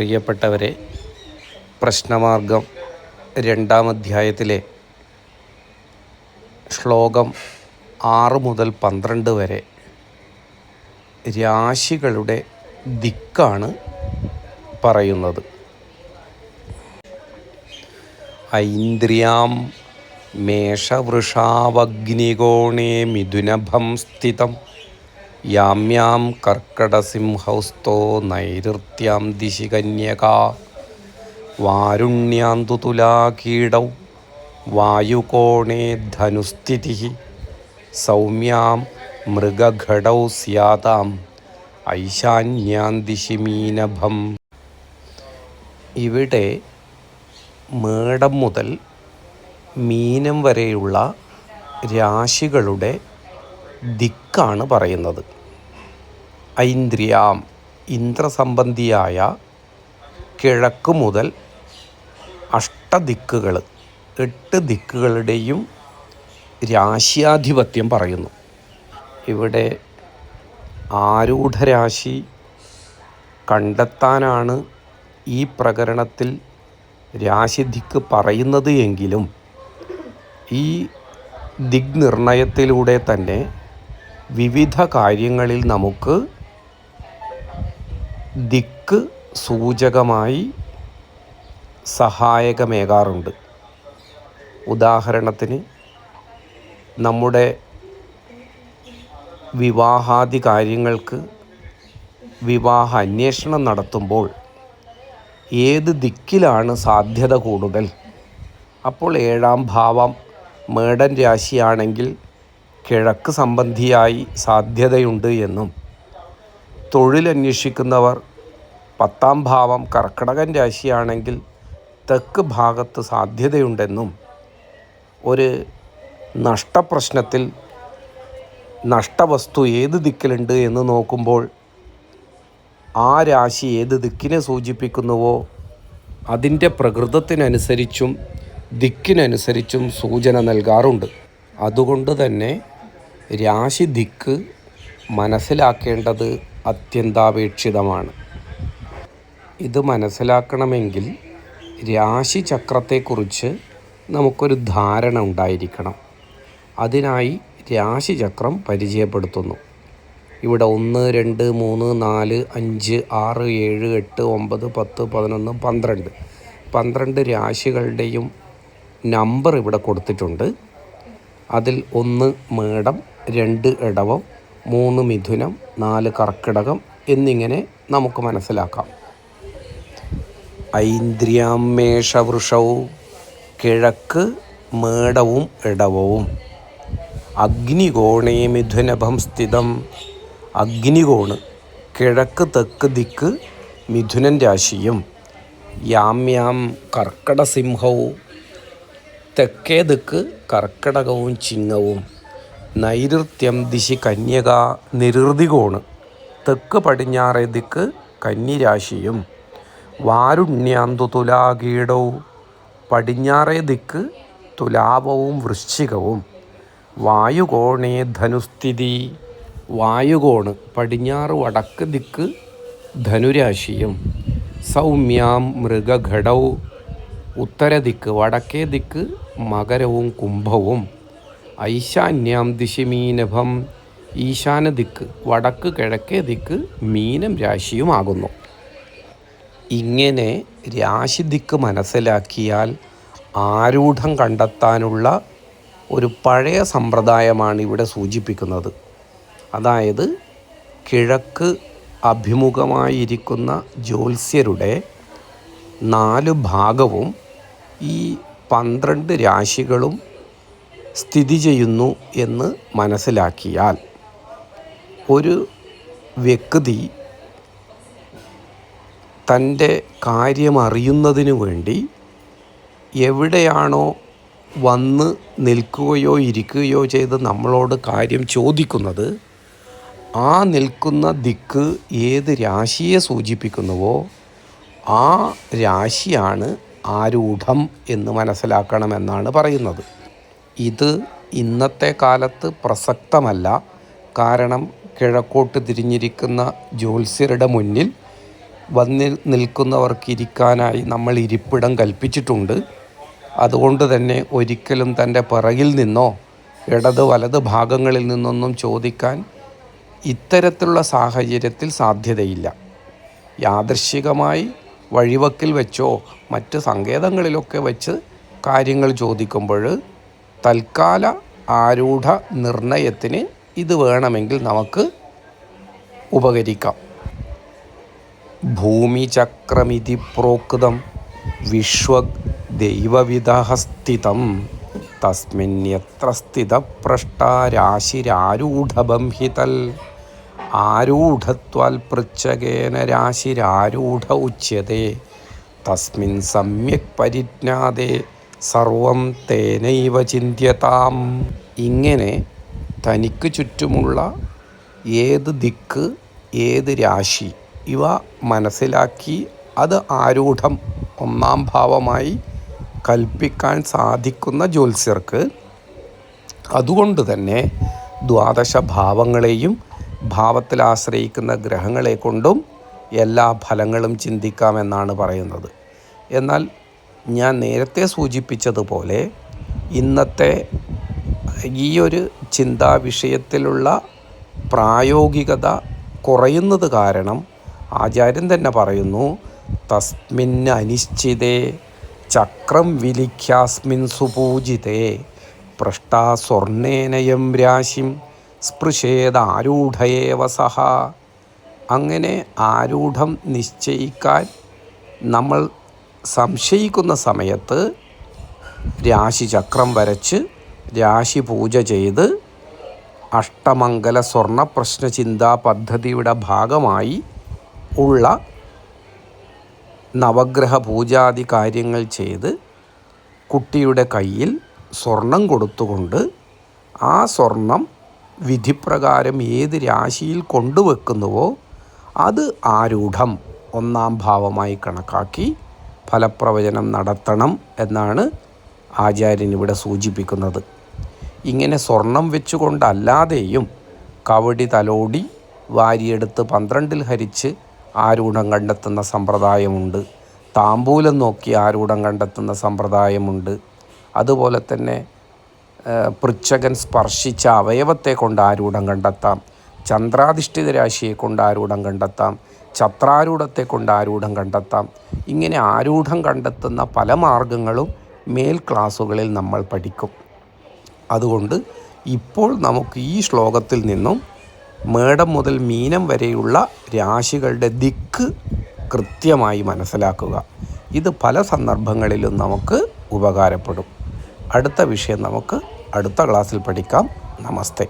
പ്രിയപ്പെട്ടവരെ പ്രശ്നമാർഗം രണ്ടാം അധ്യായത്തിലെ ശ്ലോകം ആറ് മുതൽ പന്ത്രണ്ട് വരെ രാശികളുടെ ദിക്കാണ് പറയുന്നത്. ഐന്ദ്രിയാം മേഷവൃഷാവഗ്നികോണേ മിഥുനഭം സ്ഥിതം. യാമ്യാം കർക്കടസിംഹൗസ്തോ നൈരുത്യാം ദിശി കന്യകാ വാരുണ്യാന്തു തുലാകീടൗ വായുകോണേ ധനുസ്ഥിതി. സൗമ്യാം മൃഗഘടൗ സ്യാതാം. ഐശാന്യാം ദിശി മീനഭം ഇവിടെ മേടം മുതൽ മീനം വരെയുള്ള രാശികളുടെ ദിക്കാണ് പറയുന്നത്. ഐന്ദ്രിയാം ഇന്ദ്രസംബന്ധിയായ കിഴക്ക് മുതൽ അഷ്ടദിക്കുകൾ എട്ട് ദിക്കുകളുടെയും രാശ്യാധിപത്യം പറയുന്നു. ഇവിടെ ആരൂഢരാശി കണ്ടെത്താനാണ് ഈ പ്രകരണത്തിൽ രാശിദിക്ക് പറയുന്നത് എങ്കിലും ഈ ദിഗ്നിർണയത്തിലൂടെ തന്നെ വിവിധ കാര്യങ്ങളിൽ നമുക്ക് ദിക്ക് സൂചകമായി സഹായകമേകാറുണ്ട്. ഉദാഹരണത്തിന് നമ്മുടെ വിവാഹാദി കാര്യങ്ങൾക്ക് വിവാഹ അന്വേഷണം നടത്തുമ്പോൾ ഏത് ദിക്കിലാണ് സാധ്യത കൂടുതൽ? അപ്പോൾ ഏഴാം ഭാവം മേടൻ രാശിയാണെങ്കിൽ കിഴക്ക് സംബന്ധിയായി സാധ്യതയുണ്ട് എന്നും തൊഴിലന്വേഷിക്കുന്നവർ പത്താം ഭാവം കർക്കിടകൻ രാശിയാണെങ്കിൽ തെക്ക് ഭാഗത്ത് സാധ്യതയുണ്ടെന്നും ഒരു നഷ്ടപ്രശ്നത്തിൽ നഷ്ടവസ്തു ഏത് ദിക്കിലുണ്ട് എന്ന് നോക്കുമ്പോൾ ആ രാശി ഏത് ദിക്കിനെ സൂചിപ്പിക്കുന്നുവോ അതിന്റെ പ്രകൃതത്തിനനുസരിച്ചും ദിക്കിനനുസരിച്ചും സൂചന നൽകാറുണ്ട്. അതുകൊണ്ട് തന്നെ രാശി ദിക്ക് മനസ്സിലാക്കേണ്ടത് അത്യന്താപേക്ഷിതമാണ്. ഇത് മനസ്സിലാക്കണമെങ്കിൽ രാശിചക്രത്തെക്കുറിച്ച് നമുക്കൊരു ധാരണ ഉണ്ടായിരിക്കണം. അതിനായി രാശിചക്രം പരിചയപ്പെടുത്തുന്നു. ഇവിടെ ഒന്ന് രണ്ട് മൂന്ന് നാല് അഞ്ച് ആറ് ഏഴ് എട്ട് ഒമ്പത് പത്ത് പതിനൊന്ന് പന്ത്രണ്ട്. പന്ത്രണ്ട് രാശികളുടെയും നമ്പർ ഇവിടെ കൊടുത്തിട്ടുണ്ട്. അതിൽ ഒന്ന് മേടം രണ്ട് ഇടവം മൂന്ന് മിഥുനം നാല് കർക്കിടകം എന്നിങ്ങനെ നമുക്ക് മനസ്സിലാക്കാം. ഐന്ദ്രിയാമേഷവൃഷവും കിഴക്ക് മേടവും ഇടവവും. അഗ്നികോണേ മിഥുനഭം സ്ഥിതം. അഗ്നികോണ് കിഴക്ക് തെക്ക് ദിക്ക് മിഥുനൻ രാശിയും. യാമ്യാം കർക്കടസിംഹവും തെക്കേ ദിക്ക് കർക്കിടകവും ചിങ്ങവും. നൈരുത്യം ദിശി കന്യക നിരുതികോണ് തെക്ക് പടിഞ്ഞാറേ ദിക്ക് കന്നിരാശിയും. വാരുണ്യാന്തു തുലാകീടവും പടിഞ്ഞാറേ ദിക്ക് തുലാപവും വൃശ്ചികവും. വായുകോണേ ധനുസ്ഥിതി. വായുകോണ് പടിഞ്ഞാറ് വടക്ക് ദിക്ക് ധനുരാശിയും. സൗമ്യാം മൃഗഘടവും ഉത്തരദിക്ക് വടക്കേ ദിക്ക് മകരവും കുംഭവും. ഐശാന്യാം ദിശി മീനഭം ഈശാന ദിക്ക് വടക്ക് കിഴക്കേ ദിക്ക് മീനം രാശിയുമാകുന്നു. ഇങ്ങനെ രാശിദിക്ക് മനസ്സിലാക്കിയാൽ ആരൂഢം കണ്ടെത്താനുള്ള ഒരു പഴയ സമ്പ്രദായമാണ് ഇവിടെ സൂചിപ്പിക്കുന്നത്. അതായത് കിഴക്ക് അഭിമുഖമായിരിക്കുന്ന ജ്യോത്സ്യരുടെ നാല് ഭാഗവും ഈ പന്ത്രണ്ട് രാശികളും സ്ഥിതി ചെയ്യുന്നു എന്ന് മനസ്സിലാക്കിയാൽ ഒരു വ്യക്തി തന്റെ കാര്യം അറിയുന്നതിന് വേണ്ടി എവിടെയാണോ വന്ന് നിൽക്കുകയോ ഇരിക്കുകയോ ചെയ്ത് നമ്മളോട് കാര്യം ചോദിക്കുന്നത് ആ നിൽക്കുന്ന ദിക്ക് ഏത് രാശിയെ സൂചിപ്പിക്കുന്നുവോ ആ രാശിയാണ് ആരൂഢം എന്ന് മനസ്സിലാക്കണമെന്നാണ് പറയുന്നത്. ഇത് ഇന്നത്തെ കാലത്ത് പ്രസക്തമല്ല. കാരണം കിഴക്കോട്ട് തിരിഞ്ഞിരിക്കുന്ന ജ്യോത്സ്യരുടെ മുന്നിൽ വന്നിൽ നിൽക്കുന്നവർക്ക് ഇരിക്കാനായി നമ്മൾ ഇരിപ്പിടം കൽപ്പിച്ചിട്ടുണ്ട്. അതുകൊണ്ട് തന്നെ ഒരിക്കലും തന്റെ പിറകിൽ നിന്നോ ഇടത് വലത് ഭാഗങ്ങളിൽ നിന്നൊന്നും ചോദിക്കാൻ ഇത്തരത്തിലുള്ള സാഹചര്യത്തിൽ സാധ്യതയില്ല. യാദൃശ്ചികമായി വഴിവക്കിൽ വെച്ചോ മറ്റ് സങ്കേതങ്ങളിലൊക്കെ വെച്ച് കാര്യങ്ങൾ ചോദിക്കുമ്പോൾ തൽക്കാല ആരൂഢ നിർണയത്തിന് ഇത് വേണമെങ്കിൽ നമുക്ക് ഉപകരിക്കാം. ഭൂമിചക്രമിതി പ്രോക്തം വിശ്വഗ് ദൈവവിധഹസ്ഥിതം തസ്മിന്യത്ര സ്ഥിതഭ്രഷ്ടാരാശിരാരൂഢബംഹിതൽ ആരൂഢത്വാൽ പൃച്ഛകേന രാശിരാരൂഢ ഉച്യത്തെ തസ്മിൻ സമ്യക് പരിജ്ഞാതേ. സർവം തേനൈവ ചിന്യതാം ഇങ്ങനെ തനിക്ക് ചുറ്റുമുള്ള ഏത് ദിക്ക് ഏത് രാശി ഇവ മനസ്സിലാക്കി അത് ആരൂഢം ഒന്നാം ഭാവമായി കൽപ്പിക്കാൻ സാധിക്കുന്ന ജ്യോത്സ്യർക്ക്. അതുകൊണ്ട് തന്നെ ദ്വാദശ ഭാവങ്ങളെയും ഭാവത്തിൽ ആശ്രയിക്കുന്ന ഗ്രഹങ്ങളെ കൊണ്ടും എല്ലാ ഫലങ്ങളും ചിന്തിക്കാമെന്നാണ് പറയുന്നത്. എന്നാൽ ഞാൻ നേരത്തെ സൂചിപ്പിച്ചതുപോലെ ഇന്നത്തെ ഈ ഒരു ചിന്താ വിഷയത്തിലുള്ള പ്രായോഗികത കുറയുന്നത് കാരണം ആചാര്യൻ തന്നെ പറയുന്നു തസ്മിൻ അനിശ്ചിതേ ചക്രം വിലിഖ്യാസ്മിൻ സുപൂജിതേ പൃഷ്ടാ സ്വർണേനയം രാശിം സ്പൃശേദാരൂഢയേവ സഹ. അങ്ങനെ ആരൂഢം നിശ്ചയിക്കാൻ നമ്മൾ സംശയിക്കുന്ന സമയത്ത് രാശിചക്രം വരച്ച് രാശി പൂജ ചെയ്ത് അഷ്ടമംഗല സ്വർണ പ്രശ്നചിന്താ പദ്ധതിയുടെ ഭാഗമായി ഉള്ള നവഗ്രഹ പൂജാതി കാര്യങ്ങൾ ചെയ്ത് കുട്ടിയുടെ കയ്യിൽ സ്വർണം കൊടുത്തുകൊണ്ട് ആ സ്വർണം വിധിപ്രകാരം ഏത് രാശിയിൽ കൊണ്ടുവെക്കുന്നുവോ അത് ആരൂഢം ഒന്നാം ഭാവമായി കണക്കാക്കി ഫലപ്രവചനം നടത്തണം എന്നാണ് ആചാര്യൻ ഇവിടെ സൂചിപ്പിക്കുന്നത്. ഇങ്ങനെ സ്വർണം വെച്ചുകൊണ്ടല്ലാതെയും കവടി തലോടി വാരിയെടുത്ത് പന്ത്രണ്ടിൽ ഹരിച്ച് ആരൂഢം കണ്ടെത്തുന്ന സമ്പ്രദായമുണ്ട്. താമ്പൂലം നോക്കി ആരൂഢം കണ്ടെത്തുന്ന സമ്പ്രദായമുണ്ട്. അതുപോലെ തന്നെ പൃച്ഛകൻ സ്പർശിച്ച അവയവത്തെ കൊണ്ട് ആരൂഢം കണ്ടെത്താം. ചന്ദ്രാധിഷ്ഠിത രാശിയെ കൊണ്ട് ആരൂഢം കണ്ടെത്താം ചത്രാരൂഢത്തെ കൊണ്ട് ആരൂഢം കണ്ടെത്താം. ഇങ്ങനെ ആരൂഢം കണ്ടെത്തുന്ന പല മാർഗങ്ങളും മേൽ ക്ലാസ്സുകളിൽ നമ്മൾ പഠിക്കും. അതുകൊണ്ട് ഇപ്പോൾ നമുക്ക് ഈ ശ്ലോകത്തിൽ നിന്നും മേടം മുതൽ മീനം വരെയുള്ള രാശികളുടെ ദിക്ക് കൃത്യമായി മനസ്സിലാക്കുക. ഇത് പല സന്ദർഭങ്ങളിലും നമുക്ക് ഉപകാരപ്പെടും. അടുത്ത വിഷയം നമുക്ക് അടുത്ത ക്ലാസ്സിൽ പഠിക്കാം. നമസ്തേ.